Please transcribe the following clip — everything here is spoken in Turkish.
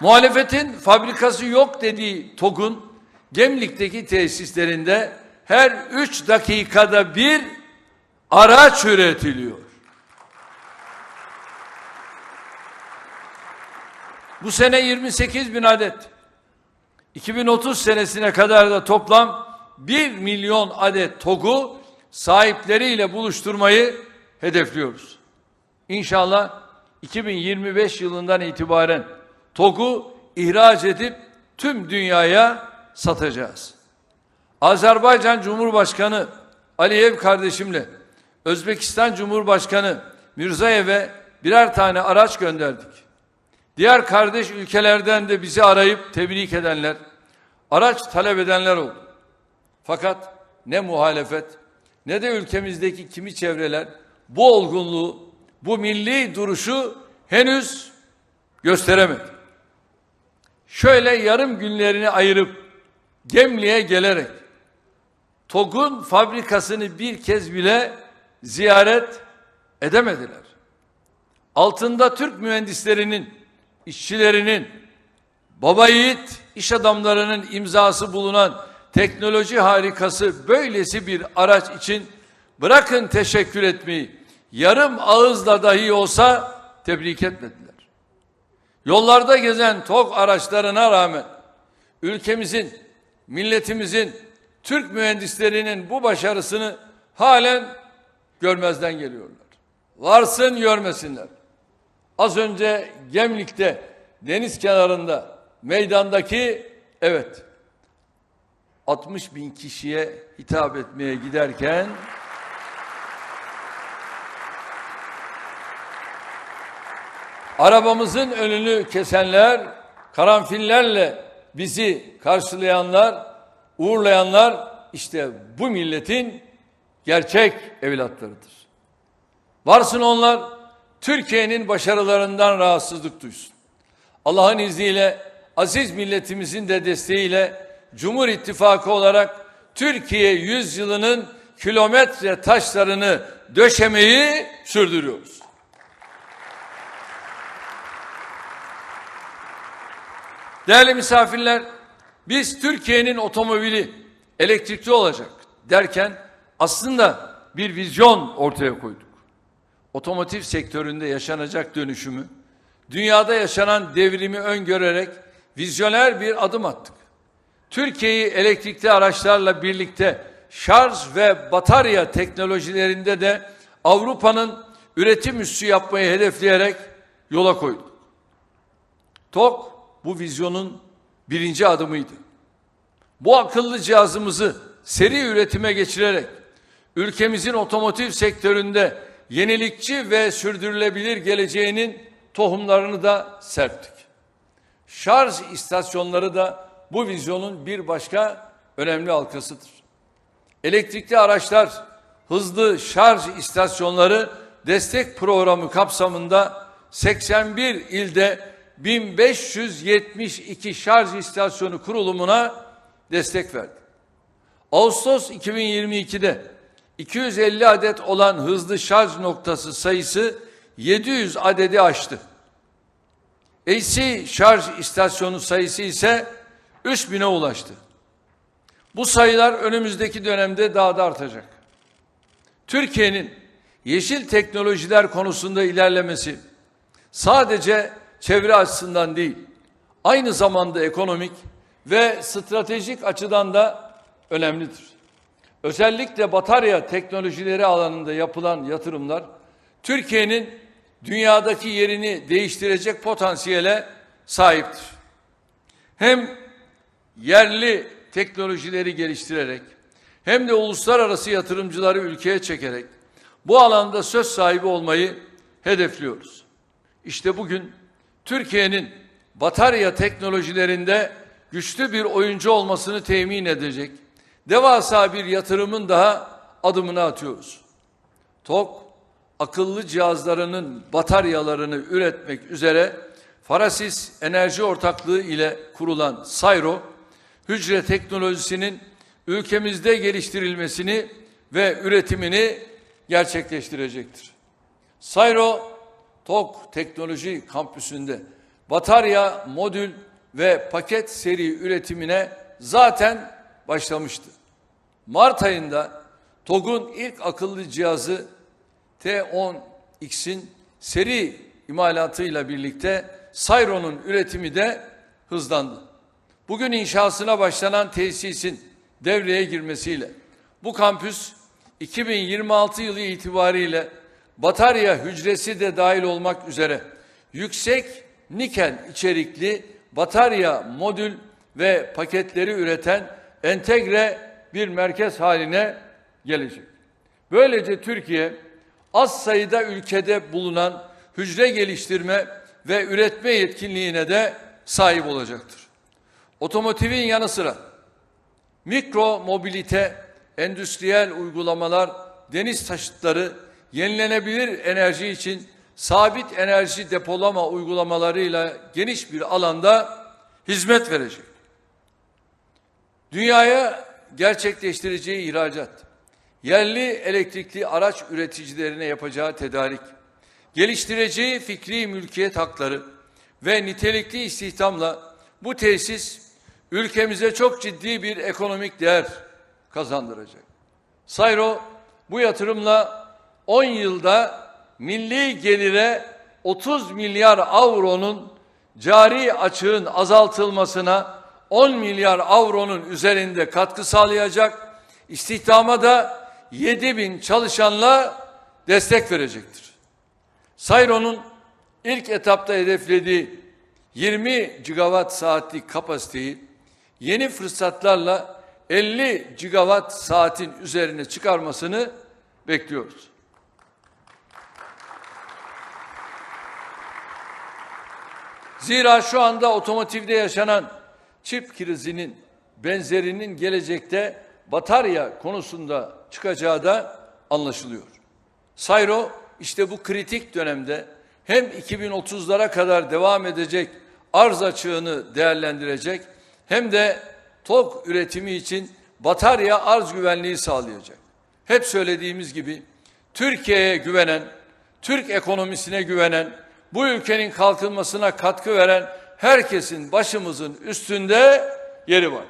Muhalefetin fabrikası yok dediği TOG'un Gemlik'teki tesislerinde her üç dakikada bir araç üretiliyor. Bu sene 28 bin adet. 2030 senesine kadar da toplam 1 milyon adet TOG'u sahipleriyle buluşturmayı hedefliyoruz. İnşallah 2025 yılından itibaren TOG'u ihraç edip tüm dünyaya satacağız. Azerbaycan Cumhurbaşkanı Aliyev kardeşimle Özbekistan Cumhurbaşkanı Mirzayev'e birer tane araç gönderdik. Diğer kardeş ülkelerden de bizi arayıp tebrik edenler, araç talep edenler oldu. Fakat ne muhalefet ne de ülkemizdeki kimi çevreler bu olgunluğu, bu milli duruşu henüz gösteremedi. Şöyle yarım günlerini ayırıp Gemli'ye gelerek TOG'un fabrikasını bir kez bile ziyaret edemediler. Altında Türk mühendislerinin, işçilerinin, baba yiğit iş adamlarının imzası bulunan teknoloji harikası böylesi bir araç için bırakın teşekkür etmeyi, yarım ağızla dahi olsa tebrik etmediler. Yollarda gezen TOG araçlarına rağmen ülkemizin, milletimizin, Türk mühendislerinin bu başarısını halen görmezden geliyorlar. Varsın görmesinler. Az önce Gemlik'te deniz kenarında meydandaki evet 60 bin kişiye hitap etmeye giderken arabamızın önünü kesenler karanfillerle bizi karşılayanlar uğurlayanlar işte bu milletin gerçek evlatlarıdır. Varsın onlar Türkiye'nin başarılarından rahatsızlık duysun. Allah'ın izniyle aziz milletimizin de desteğiyle Cumhur İttifakı olarak Türkiye yüzyılının kilometre taşlarını döşemeyi sürdürüyoruz. Değerli misafirler, biz Türkiye'nin otomobili elektrikli olacak derken aslında bir vizyon ortaya koyduk. Otomotiv sektöründe yaşanacak dönüşümü, dünyada yaşanan devrimi öngörerek vizyoner bir adım attık. Türkiye'yi elektrikli araçlarla birlikte şarj ve batarya teknolojilerinde de Avrupa'nın üretim üssü yapmayı hedefleyerek yola koyduk. TOK bu vizyonun birinci adımıydı. Bu akıllı cihazımızı seri üretime geçirerek ülkemizin otomotiv sektöründe yenilikçi ve sürdürülebilir geleceğinin tohumlarını da serptik. Şarj istasyonları da bu vizyonun bir başka önemli halkasıdır. Elektrikli araçlar hızlı şarj istasyonları destek programı kapsamında 81 ilde 1572 şarj istasyonu kurulumuna destek verdi. Ağustos 2022'de 250 adet olan hızlı şarj noktası sayısı 700 adedi aştı. AC şarj istasyonu sayısı ise 3000'e ulaştı. Bu sayılar önümüzdeki dönemde daha da artacak. Türkiye'nin yeşil teknolojiler konusunda ilerlemesi sadece çevre açısından değil, aynı zamanda ekonomik ve stratejik açıdan da önemlidir. Özellikle batarya teknolojileri alanında yapılan yatırımlar Türkiye'nin dünyadaki yerini değiştirecek potansiyele sahiptir. Hem yerli teknolojileri geliştirerek hem de uluslararası yatırımcıları ülkeye çekerek bu alanda söz sahibi olmayı hedefliyoruz. İşte bugün Türkiye'nin batarya teknolojilerinde güçlü bir oyuncu olmasını temin edecek devasa bir yatırımın daha adımını atıyoruz. TOK akıllı cihazlarının bataryalarını üretmek üzere Farasis Enerji Ortaklığı ile kurulan Sayro, hücre teknolojisinin ülkemizde geliştirilmesini ve üretimini gerçekleştirecektir. Sayro, TOK Teknoloji Kampüsü'nde batarya, modül ve paket seri üretimine zaten başlamıştı. Mart ayında TOG'un ilk akıllı cihazı T10X'in seri imalatıyla birlikte Sayro'nun üretimi de hızlandı. Bugün inşasına başlanan tesisin devreye girmesiyle bu kampüs 2026 yılı itibariyle batarya hücresi de dahil olmak üzere yüksek nikel içerikli batarya modül ve paketleri üreten entegre bir merkez haline gelecek. Böylece Türkiye az sayıda ülkede bulunan hücre geliştirme ve üretme yetkinliğine de sahip olacaktır. Otomotivin yanı sıra mikro mobilite, endüstriyel uygulamalar, deniz taşıtları, yenilenebilir enerji için sabit enerji depolama uygulamalarıyla geniş bir alanda hizmet verecek. Dünyaya gerçekleştireceği ihracat, yerli elektrikli araç üreticilerine yapacağı tedarik, geliştireceği fikri mülkiyet hakları ve nitelikli istihdamla bu tesis ülkemize çok ciddi bir ekonomik değer kazandıracak. Sayro bu yatırımla 10 yılda milli gelire 30 milyar avronun cari açığın azaltılmasına 10 milyar avronun üzerinde katkı sağlayacak. İstihdama da 7 bin çalışanla destek verecektir. Sayro'nun ilk etapta hedeflediği 20 gigawatt saatlik kapasiteyi yeni fırsatlarla 50 gigawatt saatin üzerine çıkarmasını bekliyoruz. Zira şu anda otomotivde yaşanan çip krizinin benzerinin gelecekte batarya konusunda çıkacağı da anlaşılıyor. Sayro işte bu kritik dönemde hem 2030'lara kadar devam edecek arz açığını değerlendirecek hem de TOK üretimi için batarya arz güvenliği sağlayacak. Hep söylediğimiz gibi Türkiye'ye güvenen, Türk ekonomisine güvenen, bu ülkenin kalkınmasına katkı veren herkesin başımızın üstünde yeri var.